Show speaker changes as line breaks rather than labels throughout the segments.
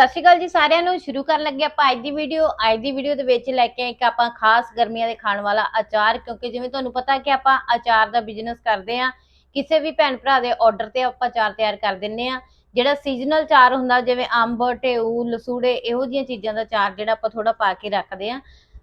ਸਤਿ ਸ਼੍ਰੀ ਅਕਾਲ ਜੀ ਸਾਰਿਆਂ ਨੂੰ। ਸ਼ੁਰੂ ਕਰਨ ਲੱਗੇ ਆਪਾਂ ਅੱਜ ਦੀ ਵੀਡੀਓ ਅੱਜ ਦੀ ਵੀਡੀਓ ਦੇ ਵਿੱਚ ਲੈ ਕੇ ਆਏ ਇੱਕ ਆਪਾਂ ਖਾਸ ਗਰਮੀਆਂ ਦੇ ਖਾਣ ਵਾਲਾ ਅਚਾਰ, ਕਿਉਂਕਿ ਜਿਵੇਂ ਤੁਹਾਨੂੰ ਪਤਾ ਕਿ ਆਪਾਂ ਅਚਾਰ ਦਾ ਬਿਜ਼ਨਸ ਕਰਦੇ ਆ ਕਿਸੇ ਵੀ ਭੈਣ ਭਰਾ ਦੇ ਆਰਡਰ ਤੇ ਆਪਾਂ ਅਚਾਰ ਤਿਆਰ ਕਰ ਦਿੰਨੇ ਆ ਜਿਹੜਾ ਸੀਜ਼ਨਲ ਚਾਰ ਹੁੰਦਾ, ਜਿਵੇਂ ਅੰਬ, ਢੇਊ, ਲਸੂੜੇ, ਇਹੋ ਜਿਹੀਆਂ ਚੀਜ਼ਾਂ ਦਾ ਚਾਰ ਜਿਹੜਾ ਆਪਾਂ ਥੋੜਾ ਪਾ ਕੇ ਰੱਖਦੇ ਆ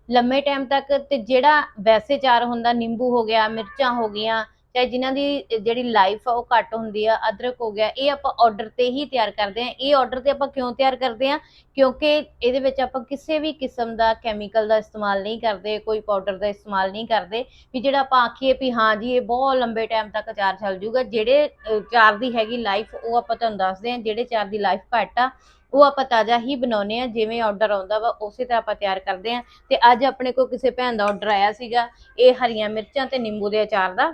ਲੰਮੇ ਟਾਈਮ ਤੱਕ ਤੇ ਜਿਹੜਾ ਵੈਸੇ ਚਾਰ ਹੁੰਦਾ, ਨਿੰਬੂ ਹੋ ਗਿਆ, ਮਿਰਚਾਂ ਹੋ ਗਈਆਂ ਚਾਹੇ ਜਿਨ੍ਹਾਂ ਦੀ ਜਿਹੜੀ ਲਾਈਫ ਆ ਉਹ ਘੱਟ ਹੁੰਦੀ ਆ, ਅਦਰਕ ਹੋ ਗਿਆ, ਇਹ ਆਪਾਂ ਆਰਡਰ ਤੇ ਹੀ ਤਿਆਰ ਕਰਦੇ ਆ। ਇਹ ਆਰਡਰ ਤੇ ਆਪਾਂ ਕਿਉਂ ਤਿਆਰ ਕਰਦੇ ਆ? ਕਿਉਂਕਿ ਇਹਦੇ ਵਿੱਚ ਆਪਾਂ ਕਿਸੇ ਵੀ ਕਿਸਮ ਦਾ ਕੈਮੀਕਲ ਦਾ ਇਸਤੇਮਾਲ ਨਹੀਂ ਕਰਦੇ, ਕੋਈ ਪਾਊਡਰ ਦਾ ਇਸਤੇਮਾਲ ਨਹੀਂ ਕਰਦੇ। ਵੀ ਜਿਹੜਾ ਆਪਾਂ ਆਖੀਏ ਵੀ ਹਾਂ ਜੀ, ਇਹ ਬਹੁਤ ਲੰਬੇ ਟਾਈਮ ਤੱਕ ਅਚਾਰ ਚੱਲ ਜੂਗਾ, ਜਿਹੜੇ ਚਾਰ ਦੀ ਹੈਗੀ ਲਾਈਫ ਉਹ ਆਪਾਂ ਤੁਹਾਨੂੰ ਦੱਸਦੇ ਆ, ਜਿਹੜੇ ਚਾਰ ਦੀ ਲਾਈਫ ਘੱਟ ਆ, ਉਹ ਆਪਾਂ ਤਾਜ਼ਾ ਹੀ ਬਣਾਉਨੇ ਆ, ਜਿਵੇਂ ਆਰਡਰ ਆਉਂਦਾ ਵਾ, ਉਸੇ ਤਰ੍ਹਾਂ ਆਪਾਂ ਤਿਆਰ ਕਰਦੇ ਆ। ਤੇ ਅੱਜ ਆਪਣੇ ਕੋਲ ਕਿਸੇ ਭੈਣ ਦਾ ਆਰਡਰ ਆਇਆ ਸੀਗਾ, ਇਹ ਹਰੀਆਂ ਮਿਰਚਾਂ ਤੇ ਨਿੰਬੂ ਦੇ ਅਚਾਰ ਦਾ।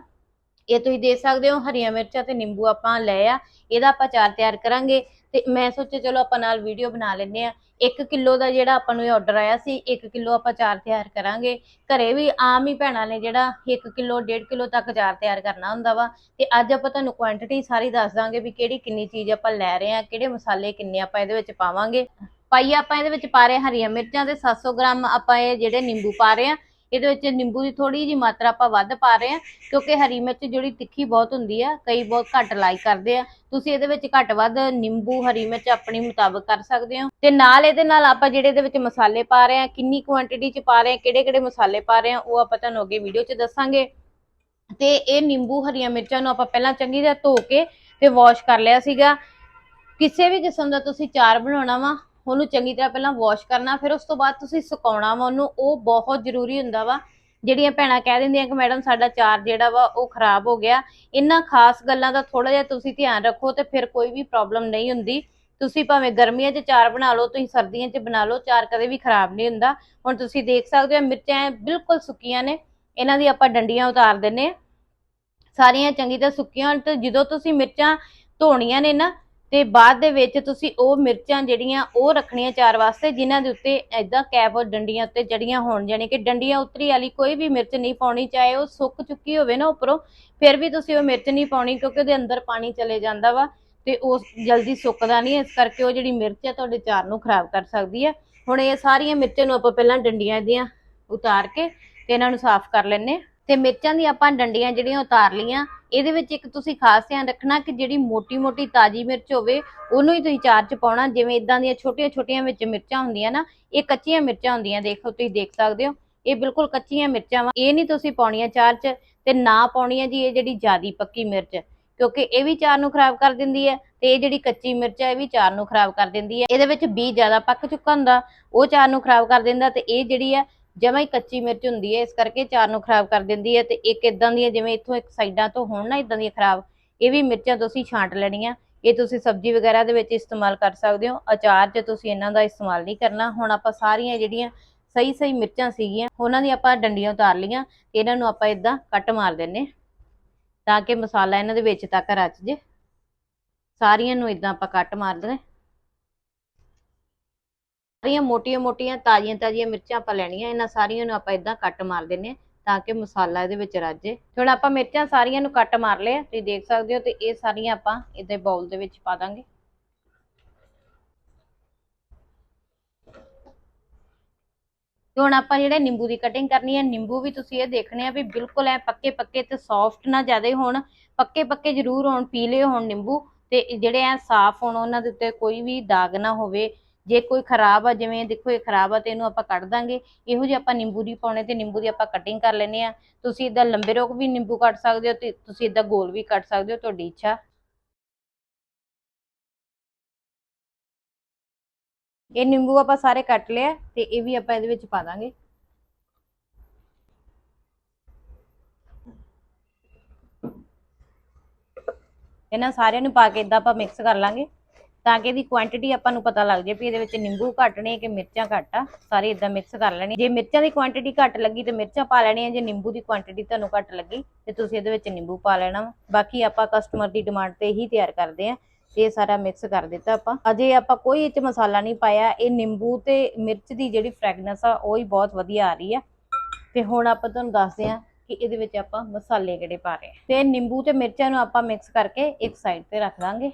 ਇਹ ਤੁਸੀਂ ਦੇਖ ਸਕਦੇ ਹੋ, ਹਰੀਆਂ ਮਿਰਚਾਂ ਤੇ ਨਿੰਬੂ ਆਪਾਂ ਲੈ ਆ, ਇਹਦਾ ਆਪਾਂ ਚਾਰ ਤਿਆਰ ਕਰਾਂਗੇ ਤੇ ਮੈਂ ਸੋਚਿਆ ਚਲੋ ਆਪਾਂ ਨਾਲ ਵੀਡੀਓ ਬਣਾ ਲੈਂਦੇ ਆ। 1 ਕਿਲੋ ਦਾ ਜਿਹੜਾ ਆਪਾਂ ਨੂੰ ਇਹ ਆਰਡਰ ਆਇਆ ਸੀ 1 ਕਿਲੋ ਆਪਾਂ ਚਾਰ ਤਿਆਰ ਕਰਾਂਗੇ। ਘਰੇ ਵੀ ਆਮ ਹੀ ਭੈਣਾਂ ਨੇ ਜਿਹੜਾ 1 ਕਿਲੋ 1.5 ਕਿਲੋ ਤੱਕ ਚਾਰ ਤਿਆਰ ਕਰਨਾ ਹੁੰਦਾ ਵਾ। ਤੇ ਅੱਜ ਆਪਾਂ ਤੁਹਾਨੂੰ ਕੁਆਂਟੀਟੀ ਸਾਰੀ ਦੱਸ ਦਾਂਗੇ ਵੀ ਕਿਹੜੀ ਕਿੰਨੀ ਚੀਜ਼ ਆਪਾਂ ਲੈ ਰਹੇ ਆ, ਕਿਹੜੇ ਮਸਾਲੇ ਕਿੰਨੇ ਆਪਾਂ ਇਹਦੇ ਵਿੱਚ ਪਾਵਾਂਗੇ। ਪਾਈ ਆਪਾਂ ਇਹਦੇ ਵਿੱਚ ਪਾ ਰਹੇ ਹਾਂ ਹਰੀਆਂ ਮਿਰਚਾਂ ਤੇ 700 ਗ੍ਰਾਮ ਆਪਾਂ ਇਹ ਜਿਹੜੇ ਨਿੰਬੂ ਪਾ ਰਹੇ ਆ ਇਹਦੇ ਵਿੱਚ ਨਿੰਬੂ ਦੀ ਥੋੜੀ ਜੀ ਮਾਤਰਾ ਆਪਾਂ ਵੱਧ ਪਾ ਰਹੇ ਹਾਂ, ਕਿਉਂਕਿ ਹਰੀ ਮਿਰਚ ਜਿਹੜੀ ਤਿੱਖੀ ਬਹੁਤ ਹੁੰਦੀ ਆ, ਕਈ ਬਹੁਤ ਘੱਟ ਲਾਈਕ ਕਰਦੇ ਆ। ਤੁਸੀਂ ਇਹਦੇ ਵਿੱਚ ਘੱਟ ਵੱਧ ਨਿੰਬੂ, ਹਰੀ ਮਿਰਚ ਆਪਣੀ ਮੁਤਾਬਕ ਕਰ ਸਕਦੇ ਹੋ। ਤੇ ਨਾਲ ਇਹਦੇ ਨਾਲ ਆਪਾਂ ਜਿਹੜੇ ਇਹਦੇ ਵਿੱਚ ਮਸਾਲੇ ਪਾ ਰਹੇ ਆ ਕਿੰਨੀ ਕੁਆਂਟੀਟੀ ਚ ਪਾ ਰਹੇ ਆ ਕਿਹੜੇ ਕਿਹੜੇ ਮਸਾਲੇ ਪਾ ਰਹੇ ਆ ਉਹ ਆਪਾਂ ਤੁਹਾਨੂੰ ਅੱਗੇ ਵੀਡੀਓ ਚ ਦੱਸਾਂਗੇ। ਤੇ ਇਹ ਨਿੰਬੂ, ਹਰੀਆਂ ਮਿਰਚਾਂ ਨੂੰ ਆਪਾਂ ਪਹਿਲਾਂ ਚੰਗੀ ਤਰ੍ਹਾਂ ਧੋ ਕੇ ਤੇ ਵਾਸ਼ ਕਰ ਲਿਆ ਸੀਗਾ। ਕਿਸੇ ਵੀ ਕਿਸਮ ਦਾ ਤੁਸੀਂ ਚਾਰ ਬਣਾਉਣਾ ਵਾ ਉਹਨੂੰ ਚੰਗੀ ਤਰ੍ਹਾਂ ਪਹਿਲਾਂ ਵਾਸ਼ ਕਰਨਾ, ਫਿਰ ਉਸ ਤੋਂ ਬਾਅਦ ਤੁਸੀਂ ਸੁਕਾਉਣਾ ਵਾ ਉਹਨੂੰ, ਉਹ ਬਹੁਤ ਜ਼ਰੂਰੀ ਹੁੰਦਾ ਵਾ। ਜਿਹੜੀਆਂ ਭੈਣਾਂ ਕਹਿ ਦਿੰਦੀਆਂ ਕਿ ਮੈਡਮ ਸਾਡਾ ਚਾਰ ਜਿਹੜਾ ਵਾ, ਉਹ ਖਰਾਬ ਹੋ ਗਿਆ। ਇਹਨਾਂ ਖਾਸ ਗੱਲਾਂ ਦਾ ਥੋੜਾ ਜਿਹਾ ਤੁਸੀਂ ਧਿਆਨ ਰੱਖੋ ਤੇ ਫਿਰ ਕੋਈ ਵੀ ਪ੍ਰੋਬਲਮ ਨਹੀਂ ਹੁੰਦੀ। ਤੁਸੀਂ ਭਾਵੇਂ ਗਰਮੀਆਂ 'ਚ ਚਾਰ ਬਣਾ ਲਓ, ਤੁਸੀਂ ਸਰਦੀਆਂ 'ਚ ਬਣਾ ਲਓ, ਚਾਰ ਕਦੇ ਵੀ ਖਰਾਬ ਨਹੀਂ ਹੁੰਦਾ। ਹੁਣ ਤੁਸੀਂ ਦੇਖ ਸਕਦੇ ਹੋ, ਮਿਰਚਾਂ ਬਿਲਕੁਲ ਸੁੱਕੀਆਂ ਨੇ। ਇਹਨਾਂ ਦੀ ਆਪਾਂ ਡੰਡੀਆਂ ਉਤਾਰ ਦਿੰਨੇ ਆ ਸਾਰੀਆਂ ਚੰਗੀ ਤਰ੍ਹਾਂ ਸੁੱਕੀਆਂ ਹੋਣ ਤੇ ਜਦੋਂ ਤੁਸੀਂ ਮਿਰਚਾਂ ਧੋਣੀਆਂ ਨੇ ਨਾ ਤੇ ਬਾਅਦ ਦੇ ਵਿੱਚ ਤੁਸੀਂ ਉਹ ਮਿਰਚਾਂ ਜਿਹੜੀਆਂ ਉਹ ਰੱਖਣੀਆਂ ਚਾਰ ਵਾਸਤੇ, ਜਿਨ੍ਹਾਂ ਦੇ ਉੱਤੇ ਐਦਾਂ ਕੈਪ ਔਰ ਡੰਡੀਆਂ ਉੱਤੇ ਜੜੀਆਂ ਹੋਣ, ਜਾਣੀ ਕਿ ਡੰਡੀਆਂ ਉੱਤਰੀ ਵਾਲੀ ਕੋਈ ਵੀ ਮਿਰਚ ਨਹੀਂ ਪਾਉਣੀ, ਚਾਹੇ ਉਹ ਸੁੱਕ ਚੁੱਕੀ ਹੋਵੇ ਨਾ ਉੱਪਰੋਂ, ਫਿਰ ਵੀ ਤੁਸੀਂ ਉਹ ਮਿਰਚ ਨਹੀਂ ਪਾਉਣੀ ਕਿਉਂਕਿ ਉਹਦੇ ਅੰਦਰ ਪਾਣੀ ਚਲੇ ਜਾਂਦਾ ਵਾ ਤੇ ਉਹ ਜਲਦੀ ਸੁੱਕਦਾ ਨਹੀਂ, ਇਸ ਕਰਕੇ ਉਹ ਜਿਹੜੀ ਮਿਰਚ ਹੈ ਤੁਹਾਡੇ ਚਾਰ ਨੂੰ ਖਰਾਬ ਕਰ ਸਕਦੀ ਹੈ। ਹੁਣ ਇਹ ਸਾਰੀਆਂ ਮਿਰਚਾਂ ਨੂੰ ਆਪਾਂ ਪਹਿਲਾਂ ਡੰਡੀਆਂ ਦੀਆਂ ਉਤਾਰ ਕੇ ਤੇ ਇਹਨਾਂ ਨੂੰ ਸਾਫ਼ ਕਰ ਲੈਣੇ ਤੇ ਮਿਰਚਾਂ ਦੀ ਆਪਾਂ ਡੰਡੀਆਂ ਜਿਹੜੀਆਂ ਉਤਾਰ ਲੀਆਂ ਇਹਦੇ ਵਿੱਚ ਇੱਕ ਤੁਸੀਂ ਖਾਸ ਧਿਆਨ ਰੱਖਣਾ ਕਿ ਜਿਹੜੀ ਮੋਟੀ-ਮੋਟੀ ਤਾਜੀ ਮਿਰਚ ਹੋਵੇ, ਉਹਨੂੰ ਹੀ ਤੁਸੀਂ ਚਾਰ ਚ ਪਾਉਣਾ, ਜਿਵੇਂ ਇਦਾਂ ਦੀਆਂ ਛੋਟੀਆਂ-ਛੋਟੀਆਂ ਵਿੱਚ ਮਿਰਚਾਂ ਹੁੰਦੀਆਂ ਨਾ, ਇਹ ਕੱਚੀਆਂ ਮਿਰਚਾਂ ਹੁੰਦੀਆਂ, ਦੇਖੋ ਤੁਸੀਂ ਦੇਖ ਸਕਦੇ ਹੋ, ਇਹ ਬਿਲਕੁਲ ਕੱਚੀਆਂ ਮਿਰਚਾਂ ਵਾ, ਇਹ ਨਹੀਂ ਤੁਸੀਂ ਪਾਉਣੀਆਂ ਚਾਰ ਚ, ਤੇ ਨਾ ਪਾਉਣੀ ਹੈ ਜੀ ਇਹ ਜਿਹੜੀ ਜਿਆਦੀ ਪੱਕੀ ਮਿਰਚ, ਕਿਉਂਕਿ ਇਹ ਵੀ ਚਾਰ ਨੂੰ ਖਰਾਬ ਕਰ ਦਿੰਦੀ ਹੈ, ਤੇ ਇਹ ਜਿਹੜੀ ਕੱਚੀ ਮਿਰਚ ਹੈ, ਇਹ ਵੀ ਚਾਰ ਨੂੰ ਖਰਾਬ ਕਰ ਦਿੰਦੀ ਹੈ, ਇਹਦੇ ਵਿੱਚ ਬੀ ਜ਼ਿਆਦਾ ਪੱਕ ਚੁੱਕਾ ਹੁੰਦਾ, ਉਹ ਚਾਰ ਨੂੰ ਖਰਾਬ ਕਰ ਦਿੰਦਾ, ਤੇ ਇਹ ਜਿਹੜੀ ਹੈ ਜਮਾਂ ਹੀ ਕੱਚੀ ਮਿਰਚ ਹੁੰਦੀ ਹੈ, ਇਸ ਕਰਕੇ ਚਾਰ ਨੂੰ ਖਰਾਬ ਕਰ ਦਿੰਦੀ ਹੈ ਤੇ ਇੱਕ ਇਦਾਂ ਦੀਆਂ ਜਿਵੇਂ ਇੱਥੋਂ ਇੱਕ ਸਾਈਡਾਂ ਤੋਂ ਹੋਣ ਨਾ ਇਦਾਂ ਦੀਆਂ ਖਰਾਬ, ਇਹ ਵੀ ਮਿਰਚਾਂ ਤੁਸੀਂ ਛਾਂਟ ਲੈਣੀਆਂ। ਇਹ ਤੁਸੀਂ ਸਬਜ਼ੀ ਵਗੈਰਾ ਦੇ ਵਿੱਚ ਇਸਤੇਮਾਲ ਕਰ ਸਕਦੇ ਹੋ। ਅਚਾਰ 'ਚ ਤੁਸੀਂ ਇਹਨਾਂ ਦਾ ਇਸਤੇਮਾਲ ਨਹੀਂ ਕਰਨਾ। ਹੁਣ ਆਪਾਂ ਸਾਰੀਆਂ ਜਿਹੜੀਆਂ ਸਹੀ ਸਹੀ ਮਿਰਚਾਂ ਸੀਗੀਆਂ, ਉਹਨਾਂ ਦੀ ਆਪਾਂ ਡੰਡੀਆਂ ਉਤਾਰ ਲੀਆਂ ਤੇ ਇਹਨਾਂ ਨੂੰ ਆਪਾਂ ਇਦਾਂ ਕੱਟ ਮਾਰ ਦਿੰਨੇ ਤਾਂ ਕਿ ਮਸਾਲਾ ਇਹਨਾਂ ਦੇ ਵਿੱਚ ਤੱਕ ਰਚ ਜੇ। ਸਾਰੀਆਂ ਨੂੰ ਇਦਾਂ ਆਪਾਂ ਕੱਟ ਮਾਰ ਦੇਣਾ। ਸਾਰੀਆਂ ਮੋਟੀਆਂ-ਮੋਟੀਆਂ ਤਾਜ਼ੀਆਂ-ਤਾਜ਼ੀਆਂ ਮਿਰਚਾਂ ਆਪਾਂ ਲੈਣੀਆਂ, ਇਹਨਾਂ ਸਾਰੀਆਂ ਨੂੰ ਆਪਾਂ ਇਦਾਂ ਕੱਟ ਮਾਰ ਦਿੰਨੇ ਆ ਤਾਂ ਕਿ ਮਸਾਲਾ ਇਹਦੇ ਵਿੱਚ ਰਚ ਹੁਣ ਆਪਾਂ ਮਿਰਚਾਂ ਸਾਰੀਆਂ ਨੂੰ ਕੱਟ ਮਾਰ ਲਿਆ ਤੁਸੀਂ ਦੇਖ ਸਕਦੇ ਹੋ ਤੇ ਇਹ ਸਾਰੀਆਂ ਆਪਾਂ ਇਹਦੇ ਬਾਉਲ ਦੇ ਵਿੱਚ ਪਾ ਦਾਂਗੇ। ਤੇ ਹੁਣ ਆਪਾਂ ਜਿਹੜੇ ਨਿੰਬੂ ਦੀ ਕਟਿੰਗ ਕਰਨੀ ਹੈ, ਨਿੰਬੂ ਵੀ ਤੁਸੀਂ ਇਹ ਦੇਖਣੇ ਆ ਵੀ ਬਿਲਕੁਲ ਐ ਪੱਕੇ ਪੱਕੇ ਤੇ ਸੌਫਟ ਨਾ ਜ਼ਿਆਦਾ ਹੋਣ, ਪੱਕੇ ਪੱਕੇ ਜ਼ਰੂਰ ਹੋਣ, ਪੀਲੇ ਹੋਣ ਨਿੰਬੂ ਤੇ ਜਿਹੜੇ ਐ ਸਾਫ਼ ਹੋਣ ਉਹਨਾਂ ਦੇ ਉੱਤੇ ਕੋਈ ਵੀ ਦਾਗ ਨਾ ਹੋਵੇ ਜੇ ਕੋਈ ਖਰਾਬ ਆ, ਜਿਵੇਂ ਦੇਖੋ ਇਹ ਖਰਾਬ ਆ ਤੇ ਇਹਨੂੰ ਆਪਾਂ ਕੱਢ ਦਾਂਗੇ। ਇਹੋ ਜਿਹੇ ਆਪਾਂ ਨਿੰਬੂ ਦੀ ਪਾਉਣੇ ਤੇ ਨਿੰਬੂ ਦੀ ਆਪਾਂ ਕਟਿੰਗ ਕਰ ਲੈਨੇ ਆ ਤੁਸੀਂ ਇਦਾਂ ਲੰਬੇ ਰੋਕ ਵੀ ਨਿੰਬੂ ਕੱਟ ਸਕਦੇ ਹੋ ਤੇ ਤੁਸੀਂ ਇਦਾਂ ਗੋਲ ਵੀ ਕੱਟ ਸਕਦੇ ਹੋ, ਤੁਹਾਡੀ ਇੱਛਾ। ਇਹ ਨਿੰਬੂ ਆਪਾਂ ਸਾਰੇ ਕੱਟ ਲਿਆ ਤੇ ਇਹ ਵੀ ਆਪਾਂ ਇਹਦੇ ਵਿੱਚ ਪਾ ਦਾਂਗੇ। ਇਹਨਾਂ ਸਾਰਿਆਂ ਨੂੰ ਪਾ ਕੇ ਇਦਾਂ ਆਪਾਂ ਮਿਕਸ ਕਰ ਲਾਂਗੇ। ਤਾਂ ਕਿ ਇਹਦੀ ਕੁਆਂਟੀਟੀ ਆਪਾਂ ਨੂੰ ਪਤਾ ਲੱਗ ਜੇ ਵੀ ਇਹਦੇ ਵਿੱਚ ਨਿੰਬੂ ਘੱਟ ਨੇ ਕਿ ਮਿਰਚਾਂ ਘੱਟ ਆ। ਸਾਰੇ ਇਦਾਂ ਮਿਕਸ ਕਰ ਲੈਣੀ। ਜੇ ਮਿਰਚਾਂ ਦੀ ਕੁਆਂਟੀਟੀ ਘੱਟ ਲੱਗੀ ਤੇ ਮਿਰਚਾਂ ਪਾ ਲੈਣੀਆਂ, ਜੇ ਨਿੰਬੂ ਦੀ ਕੁਆਂਟੀਟੀ ਤੁਹਾਨੂੰ ਘੱਟ ਲੱਗੀ ਤੇ ਤੁਸੀਂ ਇਹਦੇ ਵਿੱਚ ਨਿੰਬੂ ਪਾ ਲੈਣਾ ਵਾ। ਬਾਕੀ ਆਪਾਂ ਕਸਟਮਰ ਦੀ ਡਿਮਾਂਡ ਤੇ ਹੀ ਤਿਆਰ ਕਰਦੇ ਆ ਇਹ ਸਾਰਾ ਮਿਕਸ ਕਰ ਦਿੱਤਾ ਆਪਾਂ। ਅਜੇ ਆਪਾਂ ਕੋਈ ਇਹ ਚ ਮਸਾਲਾ ਨਹੀਂ ਪਾਇਆ। ਇਹ ਨਿੰਬੂ ਤੇ ਮਿਰਚ ਦੀ ਜਿਹੜੀ ਫ੍ਰੈਗਨੈਂਸ ਆ, ਉਹ ਹੀ ਬਹੁਤ ਵਧੀਆ ਆ ਰਹੀ ਆ। ਤੇ ਹੁਣ ਆਪਾਂ ਤੁਹਾਨੂੰ ਦੱਸਦੇ ਆ ਕਿ ਇਹਦੇ ਵਿੱਚ ਆਪਾਂ ਮਸਾਲੇ ਕਿਹੜੇ ਪਾ ਰਹੇ ਆ। ਤੇ ਨਿੰਬੂ ਤੇ ਮਿਰਚਾਂ ਨੂੰ ਆਪਾਂ ਮਿਕਸ ਕਰਕੇ ਇੱਕ ਸਾਈਡ ਤੇ ਰੱਖ ਦਾਂਗੇ।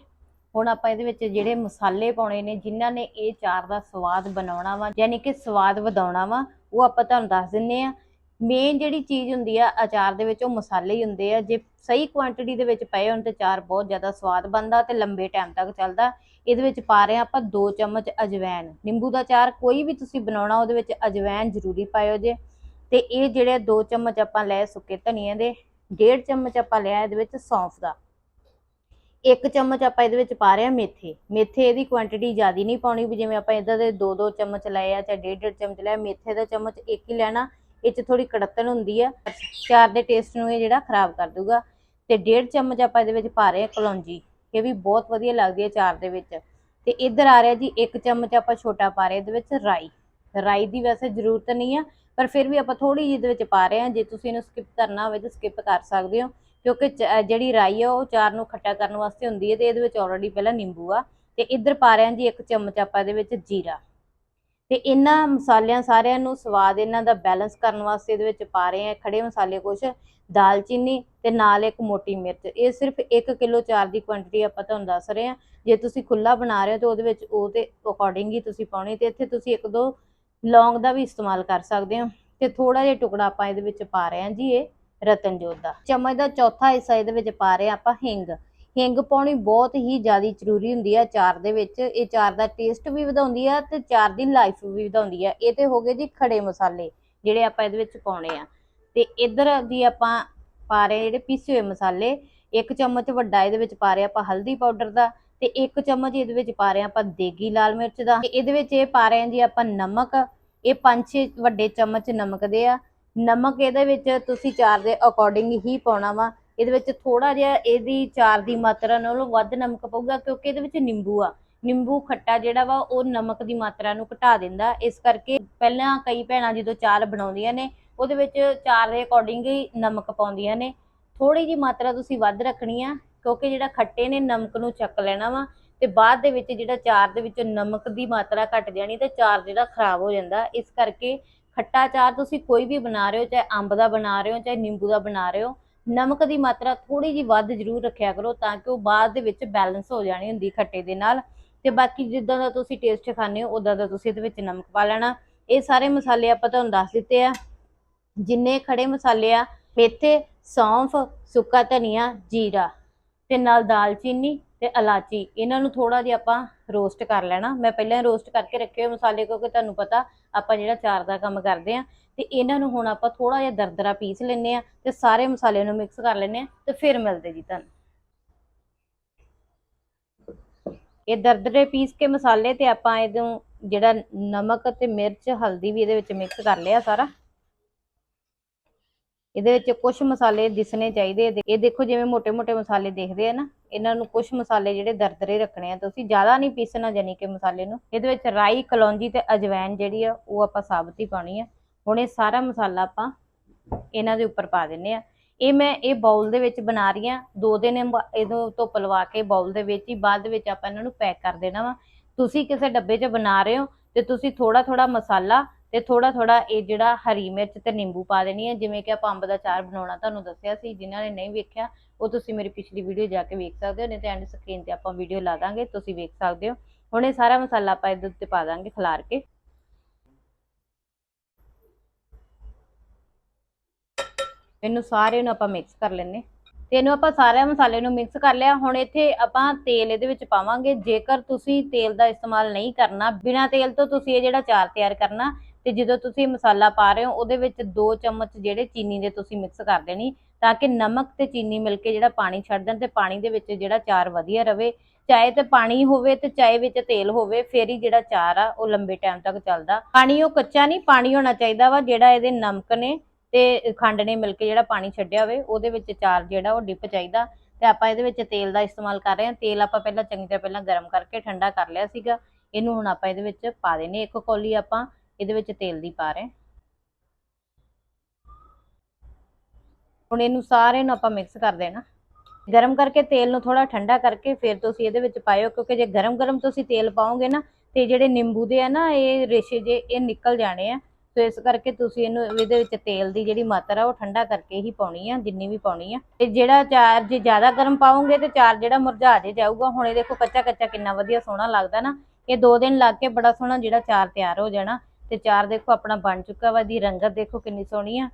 ਹੁਣ ਆਪਾਂ ਇਹਦੇ ਵਿੱਚ ਜਿਹੜੇ ਮਸਾਲੇ ਪਾਉਣੇ ਨੇ, ਜਿਨ੍ਹਾਂ ਨੇ ਇਹ ਚਾਰ ਦਾ ਸਵਾਦ ਬਣਾਉਣਾ ਵਾ, ਯਾਨੀ ਕਿ ਸਵਾਦ ਵਧਾਉਣਾ ਵਾ, ਉਹ ਆਪਾਂ ਤੁਹਾਨੂੰ ਦੱਸ ਦਿੰਨੇ ਆ। ਮੇਨ ਜਿਹੜੀ ਚੀਜ਼ ਹੁੰਦੀ ਆ, ਅਚਾਰ ਦੇ ਵਿੱਚ ਉਹ ਮਸਾਲੇ ਹੀ ਹੁੰਦੇ ਆ। ਜੇ ਸਹੀ ਕੁਆਂਟੀਟੀ ਦੇ ਵਿੱਚ ਪਏ ਹੋਣ ਤੇ ਚਾਰ ਬਹੁਤ ਜ਼ਿਆਦਾ ਸਵਾਦ ਬਣਦਾ ਤੇ ਲੰਬੇ ਟਾਈਮ ਤੱਕ ਚੱਲਦਾ। ਇਹਦੇ ਵਿੱਚ ਪਾ ਰਹੇ ਆ ਆਪਾਂ 2 ਚਮਚ ਅਜਵੈਨ ਨਿੰਬੂ ਦਾ ਚਾਰ ਕੋਈ ਵੀ ਤੁਸੀਂ ਬਣਾਉਣਾ, ਉਹਦੇ ਵਿੱਚ ਅਜਵੈਨ ਜ਼ਰੂਰੀ ਪਾਇਓ ਜੇ। ਤੇ ਇਹ ਜਿਹੜੇ 2 ਚਮਚ ਆਪਾਂ ਲਏ ਸੁੱਕੇ ਧਨੀਏ ਦੇ 1.5 ਚਮਚ ਆਪਾਂ ਲਿਆ ਇਹਦੇ ਵਿੱਚ ਸੌਂਫ ਦਾ। ਇੱਕ ਚਮਚ ਆਪਾਂ ਇਹਦੇ ਵਿੱਚ ਪਾ ਰਹੇ ਆ ਮੇਥੇ। ਮੇਥੇ ਇਹਦੀ ਕੁਆਂਟੀਟੀ ਜ਼ਿਆਦੀ ਨਹੀਂ ਪਾਉਣੀ ਵੀ ਜਿਵੇਂ ਆਪਾਂ ਇਦਾਂ ਦੇ 2-2 ਚਮਚ ਲਏ ਆ ਜਾਂ 1.5 ਚਮਚ ਲਏ ਮੇਥੇ ਦਾ ਚਮਚ ਇੱਕ ਹੀ ਲੈਣਾ, ਇਹ ਚ ਥੋੜੀ ਕੜਤਣ ਹੁੰਦੀ ਆ, ਚਾਰ ਦੇ ਟੇਸਟ ਨੂੰ ਇਹ ਜਿਹੜਾ ਖਰਾਬ ਕਰ ਦੂਗਾ ਤੇ ਡੇਢ ਚਮਚ ਆਪਾਂ ਇਹਦੇ ਵਿੱਚ ਪਾ ਰਹੇ ਆ ਕਲੌਂਜੀ, ਇਹ ਵੀ ਬਹੁਤ ਵਧੀਆ ਲੱਗਦੀ ਹੈ ਚਾਰ ਦੇ ਵਿੱਚ। ਤੇ ਇੱਧਰ ਆ ਰਿਹਾ ਜੀ, ਇੱਕ ਚਮਚ ਆਪਾਂ ਛੋਟਾ ਪਾ ਰਹੇ ਇਹਦੇ ਵਿੱਚ ਰਾਈ। ਰਾਈ ਦੀ ਵੈਸੇ ਜ਼ਰੂਰਤ ਨਹੀਂ ਆ, ਪਰ ਫਿਰ ਵੀ ਆਪਾਂ ਥੋੜੀ ਜਿਹੀ ਇਹਦੇ ਵਿੱਚ ਪਾ ਰਹੇ ਹਾਂ। ਜੇ ਤੁਸੀਂ ਇਹਨੂੰ ਸਕਿਪ ਕਰਨਾ ਹੋਵੇ ਤਾਂ ਸਕਿਪ ਕਰ ਸਕਦੇ ਹੋ। ਕਿਉਂਕਿ ਚ- ਜਿਹੜੀ ਰਾਈ ਆ, ਉਹ ਚਾਰ ਨੂੰ ਖੱਟਾ ਕਰਨ ਵਾਸਤੇ ਹੁੰਦੀ ਹੈ ਤੇ ਇਹਦੇ ਵਿੱਚ ਆਲਰੇਡੀ ਪਹਿਲਾਂ ਨਿੰਬੂ ਆ। ਤੇ ਇੱਧਰ ਪਾ ਰਹੇ ਹਾਂ ਜੀ, ਇੱਕ ਚਮਚ ਆਪਾਂ ਇਹਦੇ ਵਿੱਚ ਜੀਰਾ। ਤੇ ਇਹਨਾਂ ਮਸਾਲਿਆਂ ਸਾਰਿਆਂ ਨੂੰ ਸਵਾਦ ਇਹਨਾਂ ਦਾ ਬੈਲੈਂਸ ਕਰਨ ਵਾਸਤੇ ਇਹਦੇ ਵਿੱਚ ਪਾ ਰਹੇ ਹਾਂ ਖੜੇ ਮਸਾਲੇ ਕੁਛ। ਦਾਲਚੀਨੀ ਤੇ ਨਾਲ ਇੱਕ ਮੋਟੀ ਮਿਰਚ। ਇਹ ਸਿਰਫ 1 ਕਿਲੋ ਚਾਰ ਦੀ ਕੁਆਂਟੀਟੀ ਆਪਾਂ ਤੁਹਾਨੂੰ ਦੱਸ ਰਹੇ ਹਾਂ। ਜੇ ਤੁਸੀਂ ਖੁੱਲਾ ਬਣਾ ਰਹੇ ਹੋ ਤਾਂ ਉਹਦੇ ਵਿੱਚ ਉਹਦੇ ਅਕੋਰਡਿੰਗ ਹੀ ਤੁਸੀਂ ਪਾਉਣੀ ਤੇ ਇੱਥੇ ਤੁਸੀਂ ਇੱਕ ਦੋ ਲੌਂਗ ਦਾ ਵੀ ਇਸਤੇਮਾਲ ਕਰ ਸਕਦੇ ਹੋ। ਤੇ ਥੋੜਾ ਜਿਹਾ ਟੁਕੜਾ ਆਪਾਂ ਇਹਦੇ ਵਿੱਚ ਪਾ ਰਹੇ ਹਾਂ ਜੀ ਇਹ। ਰਤਨਜੋਤ ਦਾ। ਚਮਚ ਦਾ ਚੌਥਾ ਹਿੱਸਾ ਇਹਦੇ ਵਿੱਚ ਪਾ ਰਹੇ ਹਾਂ ਆਪਾਂ ਹਿੰਗ। ਹਿੰਗ ਪਾਉਣੀ ਬਹੁਤ ਹੀ ਜ਼ਿਆਦਾ ਜ਼ਰੂਰੀ ਹੁੰਦੀ ਹੈ ਚਾਰ ਦੇ ਵਿੱਚ। ਇਹ ਚਾਰ ਦਾ ਟੇਸਟ ਵੀ ਵਧਾਉਂਦੀ ਹੈ ਤੇ ਚਾਰ ਦੀ ਲਾਈਫ ਵੀ ਵਧਾਉਂਦੀ ਹੈ ਇਹ ਤੇ ਹੋ ਗਏ ਜੀ ਖੜੇ ਮਸਾਲੇ, ਜਿਹੜੇ ਆਪਾਂ ਇਹਦੇ ਵਿੱਚ ਪਾਉਣੇ ਆ। ਤੇ ਇੱਧਰ ਦੀ ਆਪਾਂ ਪਾ ਰਹੇ ਜਿਹੜੇ ਪੀਸੇ ਹੋਏ ਮਸਾਲੇ। ਇੱਕ ਚਮਚ ਵੱਡਾ ਇਹਦੇ ਵਿੱਚ ਪਾ ਰਹੇ ਆਪਾਂ ਹਲਦੀ ਪਾਊਡਰ ਦਾ ਤੇ ਇੱਕ ਚਮਚ ਇਹਦੇ ਵਿੱਚ ਪਾ ਰਹੇ ਆਪਾਂ ਦੇਗੀ ਲਾਲ ਮਿਰਚ ਦਾ। ਤੇ ਇਹਦੇ ਵਿੱਚ ਇਹ ਪਾ ਰਹੇ ਹਾਂ ਜੀ ਆਪਾਂ ਨਮਕ। ਇਹ ਪੰਜ ਛੇ ਵੱਡੇ ਚਮਚ ਨਮਕ ਦੇ ਆ। ਨਮਕ ਇਹਦੇ ਵਿੱਚ ਤੁਸੀਂ ਚਾਰ ਦੇ ਅਕੋਰਡਿੰਗ ਹੀ ਪਾਉਣਾ ਵਾ। ਇਹਦੇ ਵਿੱਚ ਥੋੜਾ ਜਿਹਾ ਇਹਦੀ ਚਾਰ ਦੀ ਮਾਤਰਾ ਨਾਲੋਂ ਵੱਧ ਨਮਕ ਪਊਗਾ ਕਿਉਂਕਿ ਇਹਦੇ ਵਿੱਚ ਨਿੰਬੂ ਆ। ਨਿੰਬੂ ਖੱਟਾ ਜਿਹੜਾ ਵਾ, ਉਹ ਨਮਕ ਦੀ ਮਾਤਰਾ ਨੂੰ ਘਟਾ ਦਿੰਦਾ। ਇਸ ਕਰਕੇ ਪਹਿਲਾਂ ਕਈ ਭੈਣਾਂ ਜਦੋਂ ਚਾਰ ਬਣਾਉਂਦੀਆਂ ਨੇ, ਉਹਦੇ ਵਿੱਚ ਚਾਰ ਦੇ ਅਕੋਰਡਿੰਗ ਹੀ ਨਮਕ ਪਾਉਂਦੀਆਂ ਨੇ। ਥੋੜੀ ਜੀ ਮਾਤਰਾ ਤੁਸੀਂ ਵੱਧ ਰੱਖਣੀ ਆ, ਕਿਉਂਕਿ ਜਿਹੜਾ ਖੱਟੇ ਨੇ, ਨਮਕ ਨੂੰ ਚੱਕ ਲੈਣਾ ਵਾ, ਤੇ ਬਾਅਦ ਦੇ ਵਿੱਚ ਜਿਹੜਾ ਚਾਰ ਦੇ ਵਿੱਚ ਨਮਕ ਦੀ ਮਾਤਰਾ ਘਟ ਜਾਣੀ ਤੇ ਚਾਰ ਜਿਹੜਾ ਖਰਾਬ ਹੋ ਜਾਂਦਾ। ਇਸ ਕਰਕੇ ਖੱਟਾ ਚਾਰ ਤੁਸੀਂ ਕੋਈ ਵੀ ਬਣਾ ਰਹੇ ਹੋ, ਚਾਹੇ ਅੰਬ ਦਾ ਬਣਾ ਰਹੇ ਹੋ, ਚਾਹੇ ਨਿੰਬੂ ਦਾ ਬਣਾ ਰਹੇ ਹੋ, ਨਮਕ ਦੀ ਮਾਤਰਾ ਥੋੜੀ ਜੀ ਵੱਧ ਜ਼ਰੂਰ ਰੱਖਿਆ ਕਰੋ ਤਾਂ ਕਿ ਉਹ ਬਾਅਦ ਦੇ ਵਿੱਚ ਬੈਲੈਂਸ ਹੋ ਜਾਣੀ ਹੁੰਦੀ ਖੱਟੇ ਦੇ ਨਾਲ। ਤੇ ਬਾਕੀ ਜਿੱਦਾਂ ਦਾ ਤੁਸੀਂ ਟੇਸਟ ਖਾਣੇ ਹੋ ਉਦਾਂ ਦਾ ਤੁਸੀਂ ਇਹਦੇ ਵਿੱਚ ਨਮਕ ਪਾ ਲੈਣਾ। ਇਹ ਸਾਰੇ ਮਸਾਲੇ ਆਪਾਂ ਤੁਹਾਨੂੰ ਦੱਸ ਦਿੱਤੇ ਆ। ਜਿੰਨੇ ਖੜੇ ਮਸਾਲੇ ਆ, ਮੇਥੇ, ਸੌਂਫ, ਸੁੱਕਾ ਧਨੀਆ, ਜੀਰਾ ਤੇ ਨਾਲ ਦਾਲਚੀਨੀ ਤੇ ਇਲਾਚੀ। ਇਹਨਾਂ ਨੂੰ ਥੋੜਾ ਜਿਹਾ ਆਪਾਂ ਰੋਸਟ ਕਰ ਲੈਣਾ। ਮੈਂ ਪਹਿਲਾਂ ਰੋਸਟ ਕਰਕੇ ਰੱਖੇ ਹੋਏ ਮਸਾਲੇ ਕਿਉਂਕਿ ਤੁਹਾਨੂੰ ਪਤਾ ਆਪਾਂ ਜਿਹੜਾ ਚਾਰ ਦਾ ਕੰਮ ਕਰਦੇ ਆ ਤੇ ਇਹਨਾਂ ਨੂੰ ਹੁਣ ਆਪਾਂ ਥੋੜਾ ਜਿਹਾ ਦਰਦਰਾ ਪੀਸ ਲੈਨੇ ਆ ਤੇ ਸਾਰੇ ਮਸਾਲੇ ਨੂੰ ਮਿਕਸ ਕਰ ਲੈਨੇ ਆ ਤੇ ਫਿਰ ਮਿਲਦੇ ਜੀ ਤੁਹਾਨੂੰ। ਇਹ ਦਰਦਰੇ ਪੀਸ ਕੇ ਮਸਾਲੇ ਤੇ ਆਪਾਂ ਇਹਨੂੰ ਜਿਹੜਾ ਨਮਕ ਤੇ ਮਿਰਚ, ਹਲਦੀ ਵੀ ਇਹਦੇ ਵਿੱਚ ਮਿਕਸ ਕਰ ਲਿਆ ਸਾਰਾ। ਇਹਦੇ ਵਿੱਚ ਕੁਝ ਮਸਾਲੇ ਦਿਸਣੇ ਚਾਹੀਦੇ ਆ। ਇਹ ਦੇਖੋ ਜਿਵੇਂ ਮੋٹے-ਮੋٹے ਮਸਾਲੇ ਦੇਖਦੇ ਆ ਨਾ, ਇਹਨਾਂ ਨੂੰ ਕੁਝ ਮਸਾਲੇ ਜਿਹੜੇ ਦਰਦਰੇ ਰੱਖਣੇ ਆ। ਤੁਸੀਂ ਜ਼ਿਆਦਾ ਨਹੀਂ ਪੀਸਣਾ ਜਾਨੀ ਕਿ ਮਸਾਲੇ ਨੂੰ। ਇਹਦੇ ਵਿੱਚ ਰਾਈ, ਕਲੌਂਜੀ ਤੇ ਅਜਵਾਇਣ ਜਿਹੜੀ ਆ, ਉਹ ਆਪਾਂ ਸਾਬਤ ਹੀ ਪਾਣੀ ਆ। ਹੁਣ ਇਹ ਸਾਰਾ ਮਸਾਲਾ ਆਪਾਂ ਇਹਨਾਂ ਦੇ ਉੱਪਰ ਪਾ ਦਿੰਨੇ ਆ। ਇਹ ਮੈਂ ਇਹ ਬਾਉਲ ਦੇ ਵਿੱਚ ਬਣਾ ਰਹੀ ਆ। ਦੋ ਦਿਨ ਇਹਦੋਂ ਧੁੱਪ ਲਵਾ ਕੇ ਬਾਉਲ ਦੇ ਵਿੱਚ ਹੀ, ਬਾਅਦ ਵਿੱਚ ਆਪਾਂ ਇਹਨਾਂ ਨੂੰ ਪੈਕ ਕਰ ਦੇਣਾ ਵਾ। ਤੁਸੀਂ ਕਿਸੇ ਡੱਬੇ 'ਚ ਬਣਾ ਰਹੇ ਹੋ ਤੇ ਤੁਸੀਂ ਥੋੜਾ ਥੋੜਾ ਮਸਾਲਾ ਤੇ ਥੋੜਾ ਥੋੜਾ ਇਹ ਜਿਹੜਾ ਹਰੀ ਮਿਰਚ ਤੇ ਨਿੰਬੂ ਪਾ ਦੇਣੀ ਹੈ, ਜਿਵੇਂ ਕਿ ਆਪਾਂ ਅੰਬ ਦਾ ਚਾਰ ਬਣਾਉਣਾ ਤੁਹਾਨੂੰ ਦੱਸਿਆ ਸੀ, ਜਿਨ੍ਹਾਂ ਨੇ ਨਹੀਂ ਵੇਖਿਆ, ਉਹ ਤੁਸੀਂ ਮੇਰੀ ਪਿਛਲੀ ਵੀਡੀਓ ਜਾ ਕੇ ਵੇਖ ਸਕਦੇ ਹੋ, ਨਹੀਂ ਤੇ ਐਂਡ ਸਕਰੀਨ ਤੇ ਆਪਾਂ ਵੀਡੀਓ ਲਾ ਦਾਂਗੇ, ਤੁਸੀਂ ਵੇਖ ਸਕਦੇ ਹੋ। ਹੁਣ ਇਹ ਸਾਰਾ ਮਸਾਲਾ ਆਪਾਂ ਇਹਦੇ ਉੱਤੇ ਪਾ ਦਾਂਗੇ ਖਲਾਰ ਕੇ। ਇਹਨੂੰ ਸਾਰੇ ਨੂੰ ਆਪਾਂ ਮਿਕਸ ਕਰ ਲੈਨੇ ਤੇ ਇਹਨੂੰ ਆਪਾਂ ਸਾਰੇ ਮਸਾਲੇ ਨੂੰ ਮਿਕਸ ਕਰ ਲਿਆ। ਹੁਣ ਇੱਥੇ ਆਪਾਂ ਤੇਲ ਇਹਦੇ ਵਿੱਚ ਪਾਵਾਂਗੇ। ਜੇਕਰ ਤੁਸੀਂ ਤੇਲ ਦਾ ਇਸਤੇਮਾਲ ਨਹੀਂ ਕਰਨਾ, ਬਿਨਾ ਤੇਲ ਤੋਂ ਤੁਸੀਂ ਇਹ ਜਿਹੜਾ ਚਾਰ ਤਿਆਰ ਕਰਨਾ ਤੇ ਜਦੋਂ ਤੁਸੀਂ ਮਸਾਲਾ ਪਾ ਰਹੇ ਹੋ, ਉਹਦੇ ਵਿੱਚ 2 ਚਮਚ ਜਿਹੜੇ ਚੀਨੀ ਦੇ ਤੁਸੀਂ ਮਿਕਸ ਕਰ ਦੇਣੀ, ਤਾਂ ਕਿ ਨਮਕ ਤੇ ਚੀਨੀ ਮਿਲ ਕੇ ਜਿਹੜਾ ਪਾਣੀ ਛੱਡ ਦੇਣ ਤੇ ਪਾਣੀ ਦੇ ਵਿੱਚ ਜਿਹੜਾ ਚਾਰ ਵਧੀਆ ਰਵੇ। ਚਾਹੇ ਤੇ ਪਾਣੀ ਹੋਵੇ ਤੇ ਚਾਹੇ ਵਿੱਚ ਤੇਲ ਹੋਵੇ, ਫੇਰ ਹੀ ਜਿਹੜਾ ਚਾਰ ਆ, ਉਹ ਲੰਬੇ ਟਾਈਮ ਤੱਕ ਚੱਲਦਾ। ਪਾਣੀ ਉਹ ਕੱਚਾ ਨਹੀਂ, ਪਾਣੀ ਹੋਣਾ ਚਾਹੀਦਾ ਵਾ, ਜਿਹੜਾ ਇਹਦੇ ਨਮਕ ਨੇ ਤੇ ਖੰਡ ਨੇ ਮਿਲ ਕੇ ਜਿਹੜਾ ਪਾਣੀ ਛੱਡਿਆ ਹੋਵੇ, ਉਹਦੇ ਵਿੱਚ ਚਾਰ ਜਿਹੜਾ ਉਹ ਡਿਪ ਚਾਹੀਦਾ। ਤੇ ਆਪਾਂ ਇਹਦੇ ਵਿੱਚ ਤੇਲ ਦਾ ਇਸਤੇਮਾਲ ਕਰ ਰਹੇ ਹਾਂ। ਤੇਲ ਆਪਾਂ ਪਹਿਲਾਂ ਚੰਗੀ ਤਰ੍ਹਾਂ ਪਹਿਲਾਂ ਗਰਮ ਕਰਕੇ ਠੰਡਾ ਕਰ ਲਿਆ ਸੀਗਾ। ਇਹਨੂੰ ਹੁਣ ਆਪਾਂ ਇਹਦੇ ਵਿੱਚ ਪਾ ਦੇਣੇ। ਇੱਕ ਕੌਲੀ ਆਪਾਂ ਇਹਦੇ ਵਿੱਚ ਤੇਲ ਦੀ ਪਾ ਰਹੇ ਹੁਣ ਇਹਨੂੰ ਸਾਰੇ ਨੂੰ ਆਪਾਂ ਮਿਕਸ ਕਰ ਦੇਣਾ। ਗਰਮ ਕਰਕੇ ਤੇਲ ਨੂੰ ਥੋੜਾ ਠੰਡਾ ਕਰਕੇ ਫਿਰ ਤੁਸੀਂ ਇਹਦੇ ਵਿੱਚ ਪਾਇਓ, ਕਿਉਂਕਿ ਜੇ ਗਰਮ ਗਰਮ ਤੁਸੀਂ ਤੇਲ ਪਾਓਗੇ ਨਾ, ਤੇ ਜਿਹੜੇ ਨਿੰਬੂ ਦੇ ਆ ਨਾ, ਇਹ ਰੇਸ਼ੇ ਜੇ, ਇਹ ਨਿਕਲ ਜਾਣੇ ਆ। ਸੋ ਇਸ ਕਰਕੇ ਤੁਸੀਂ ਇਹਨੂੰ, ਇਹਦੇ ਵਿੱਚ ਤੇਲ ਦੀ ਜਿਹੜੀ ਮਾਤਰਾ, ਉਹ ਠੰਡਾ ਕਰਕੇ ਹੀ ਪਾਉਣੀ ਆ, ਜਿੰਨੀ ਵੀ ਪਾਉਣੀ ਆ। ਤੇ ਜਿਹੜਾ ਚਾਰ, ਜੇ ਜ਼ਿਆਦਾ ਗਰਮ ਪਾਉਂਗੇ ਤੇ ਚਾਰ ਜਿਹੜਾ ਮੁਰਝਾ ਜੇ ਜਾਊਗਾ, ਹੁਣ ਇਹ ਦੇਖੋ ਕੱਚਾ ਕੱਚਾ ਕਿੰਨਾ ਵਧੀਆ ਸੋਹਣਾ ਲੱਗਦਾ ਨਾ। ਇਹ ਦੋ ਦਿਨ ਲੱਗ ਕੇ ਬੜਾ ਸੋਹਣਾ ਜਿਹੜਾ ਚਾਰ ਤਿਆਰ ਹੋ ਜਾਣਾ। ਤੇ ਚਾਰ ਦੇਖੋ ਆਪਣਾ ਬਣ ਚੁੱਕਾ ਵਾ ਦੀ ਰੰਗਤ ਦੇਖੋ ਕਿੰਨੀ ਸੋਹਣੀ ਆ।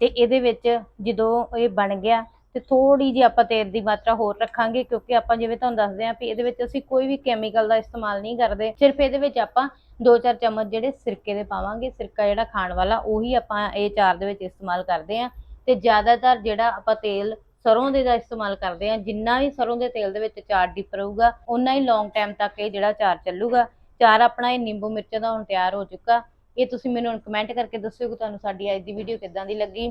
ਤੇ ਇਹਦੇ ਵਿੱਚ ਜਦੋਂ ਇਹ ਬਣ ਗਿਆ, ਤੇ ਥੋੜੀ ਜਿਹੀ ਆਪਾਂ ਤੇਲ ਦੀ ਮਾਤਰਾ ਹੋਰ ਰੱਖਾਂਗੇ, ਕਿਉਂਕਿ ਆਪਾਂ ਜਿਵੇਂ ਤੁਹਾਨੂੰ ਦੱਸਦੇ ਆਂ ਵੀ ਇਹਦੇ ਵਿੱਚ ਅਸੀਂ ਕੋਈ ਵੀ ਕੈਮੀਕਲ ਦਾ ਇਸਤੇਮਾਲ ਨਹੀਂ ਕਰਦੇ। ਸਿਰਫ ਇਹਦੇ ਵਿੱਚ ਆਪਾਂ ਦੋ ਚਾਰ ਚਮਚ ਜਿਹੜੇ ਸਿਰਕੇ ਦੇ ਪਾਵਾਂਗੇ, ਸਿਰਕਾ ਜਿਹੜਾ ਖਾਣ ਵਾਲਾ, ਉਹੀ ਆਪਾਂ ਇਹ ਚਾਰ ਦੇ ਵਿੱਚ ਇਸਤੇਮਾਲ ਕਰਦੇ ਆਂ ਤੇ ਜ਼ਿਆਦਾਤਰ ਜਿਹੜਾ ਆਪਾਂ ਤੇਲ ਸਰੋਂ ਦੇ ਦਾ ਇਸਤੇਮਾਲ ਕਰਦੇ ਆਂ ਜਿੰਨਾ ਵੀ ਸਰੋਂ ਦੇ ਤੇਲ ਦੇ ਵਿੱਚ ਚਾਰ ਡਿਪ ਰਹੂਗਾ ਉਨਾ ਹੀ ਲੌਂਗ ਟਾਈਮ ਤੱਕ ਇਹ ਜਿਹੜਾ ਚਾਰ ਚੱਲੂਗਾ। ਚਾਰ ਆਪਣਾ ਇਹ ਨਿੰਬੂ ਮਿਰਚ ਦਾ ਹੁਣ ਤਿਆਰ ਹੋ ਚੁੱਕਾ। ਇਹ ਤੁਸੀਂ ਮੈਨੂੰ ਹੁਣ ਕਮੈਂਟ ਕਰਕੇ ਦੱਸਿਓ ਕਿ ਤੁਹਾਨੂੰ ਸਾਡੀ ਅੱਜ ਦੀ ਵੀਡੀਓ ਕਿੱਦਾਂ ਦੀ ਲੱਗੀ।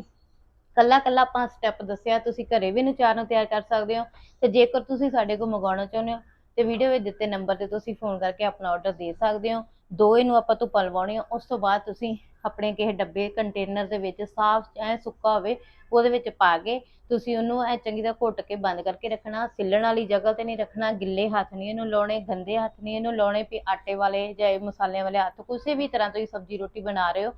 ਕੱਲਾ ਕੱਲਾ ਆਪਾਂ ਸਟੈਪ ਦੱਸਿਆ, ਤੁਸੀਂ ਘਰੇ ਵੀ ਇਹਨੂੰ ਚਾਰ ਨੂੰ ਤਿਆਰ ਕਰ ਸਕਦੇ ਹੋ ਤੇ ਜੇਕਰ ਤੁਸੀਂ ਸਾਡੇ ਕੋਲ ਮੰਗਵਾਉਣਾ ਚਾਹੁੰਦੇ ਹੋ ਤੇ ਵੀਡੀਓ ਵਿੱਚ ਦਿੱਤੇ ਨੰਬਰ ਤੇ ਤੁਸੀਂ ਫੋਨ ਕਰਕੇ ਆਪਣਾ ਆਰਡਰ ਦੇ ਸਕਦੇ ਹੋ। ਦੋ ਇਹਨੂੰ ਆਪਾਂ ਧੁੱਪਾਂ ਆ ਉਸ ਤੋਂ ਬਾਅਦ ਤੁਸੀਂ ਆਪਣੇ ਕਿਸੇ ਡੱਬੇ ਕੰਟੇਨਰ ਦੇ ਵਿੱਚ ਸਾਫ਼ ਐ ਸੁੱਕਾ ਹੋਵੇ, ਉਹਦੇ ਵਿੱਚ ਪਾ ਕੇ ਤੁਸੀਂ ਉਹਨੂੰ ਐ ਚੰਗੀ ਤਰ੍ਹਾਂ ਘੁੱਟ ਕੇ ਬੰਦ ਕਰਕੇ ਰੱਖਣਾ, ਸਿੱਲਣ ਵਾਲੀ ਜਗ੍ਹਾ ਤੇ ਨਹੀਂ ਰੱਖਣਾ, ਗਿੱਲੇ ਹੱਥ ਨਹੀਂ ਇਹਨੂੰ ਲਾਉਣੇ, ਗੰਦੇ ਹੱਥ ਨਹੀਂ ਇਹਨੂੰ ਲਾਉਣੇ, ਵੀ ਆਟੇ ਵਾਲੇ ਜਾਂ ਮਸਾਲਿਆਂ ਵਾਲੇ ਹੱਥ, ਕਿਸੇ ਵੀ ਤਰ੍ਹਾਂ ਤੁਸੀਂ ਸਬਜ਼ੀ ਰੋਟੀ ਬਣਾ ਰਹੇ ਹੋ,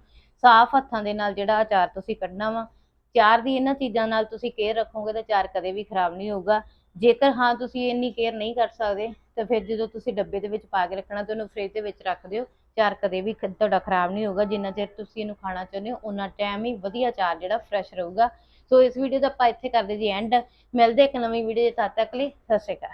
ਸਾਫ਼ ਹੱਥਾਂ ਦੇ ਨਾਲ ਜਿਹੜਾ ਅਚਾਰ ਤੁਸੀਂ ਕੱਢਣਾ ਵਾ, ਚਾਰ ਦੀ ਇਹਨਾਂ ਚੀਜ਼ਾਂ ਨਾਲ ਤੁਸੀਂ ਕੇਅਰ ਰੱਖੋਗੇ ਤਾਂ ਚਾਰ ਕਦੇ ਵੀ ਖਰਾਬ ਨਹੀਂ ਹੋਊਗਾ, ਜੇਕਰ ਹਾਂ ਤੁਸੀਂ ਇੰਨੀ ਕੇਅਰ ਨਹੀਂ ਕਰ ਸਕਦੇ, ਤਾਂ ਫਿਰ ਜਦੋਂ ਤੁਸੀਂ ਡੱਬੇ ਦੇ ਵਿੱਚ ਪਾ ਕੇ ਰੱਖਣਾ ਤੇ ਉਹਨੂੰ ਫ੍ਰਿਜ ਦੇ ਵਿੱਚ ਰੱਖ ਦਿਓ ਚਾਰ ਕਦੇ ਵੀ ਤੁਹਾਡਾ ਖਰਾਬ ਨਹੀਂ ਹੋਊਗਾ, ਜਿੰਨਾ ਚਿਰ ਤੁਸੀਂ ਇਹਨੂੰ ਖਾਣਾ ਚਾਹੁੰਦੇ ਹੋ ਉਹਨਾਂ ਟਾਈਮ ਹੀ ਵਧੀਆ ਚਾਰ ਜਿਹੜਾ ਫਰੈਸ਼ ਰਹੂਗਾ। ਸੋ ਇਸ ਵੀਡੀਓ ਦਾ ਆਪਾਂ ਇੱਥੇ ਕਰਦੇ ਜੀ ਐਂਡ ਮਿਲਦੇ ਇੱਕ ਨਵੀਂ ਵੀਡੀਓ ਦੇ ਤਦ ਤੱਕ ਲਈ, ਸਤਿ ਸ਼੍ਰੀ ਅਕਾਲ।